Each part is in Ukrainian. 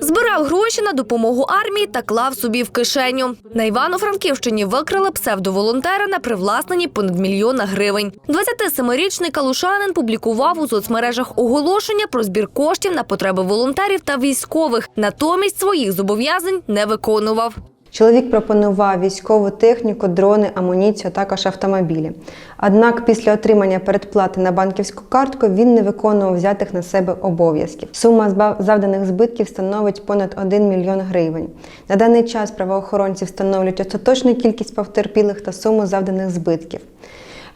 Збирав гроші на допомогу армії та клав собі в кишеню. На Івано-Франківщині викрили псевдоволонтера на привласненні понад мільйона гривень. 27-річний калушанин публікував у соцмережах оголошення про збір коштів на потреби волонтерів та військових. Натомість своїх зобов'язань не виконував. Чоловік пропонував військову техніку, дрони, амуніцію, а також автомобілі. Однак після отримання передплати на банківську картку він не виконував взятих на себе обов'язків. Сума завданих збитків становить понад 1 мільйон гривень. На даний час правоохоронці встановлюють остаточну кількість потерпілих та суму завданих збитків.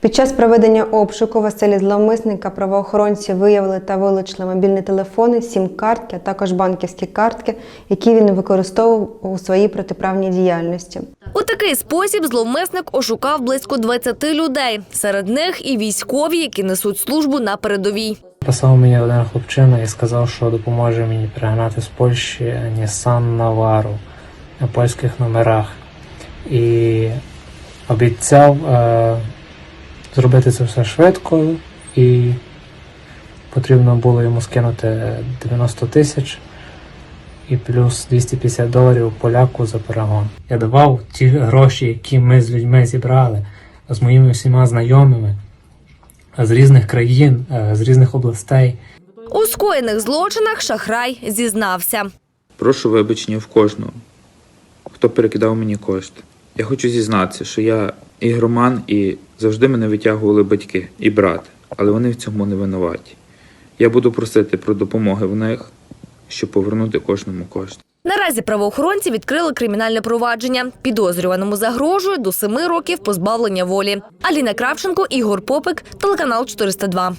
Під час проведення обшуку в оселі зловмисника правоохоронці виявили та вилучили мобільні телефони, сім-картки, а також банківські картки, які він використовував у своїй протиправній діяльності. У такий спосіб зловмисник ошукав близько 20 людей. Серед них і військові, які несуть службу на передовій. Писав мені один хлопчина і сказав, що допоможе мені перегнати з Польщі Nissan Navara на польських номерах. І обіцяв е, зробити це все швидко, і потрібно було йому скинути 90 тисяч і плюс 250 доларів поляку за перегон. Я давав ті гроші, які ми з людьми зібрали, з моїми всіма знайомими з різних країн, е, з різних областей. У скоєних злочинах шахрай зізнався. Прошу вибачення в кожного, хто перекидав мені кошти. Я хочу зізнатися, що я ігроман і завжди мене витягували батьки і брат, але вони в цьому не винуваті. Я буду просити про допомоги в них, щоб повернути кожному кошти. Наразі правоохоронці відкрили кримінальне провадження. Підозрюваному загрожує до семи років позбавлення волі. Аліна Кравченко, Ігор Попик, телеканал 402.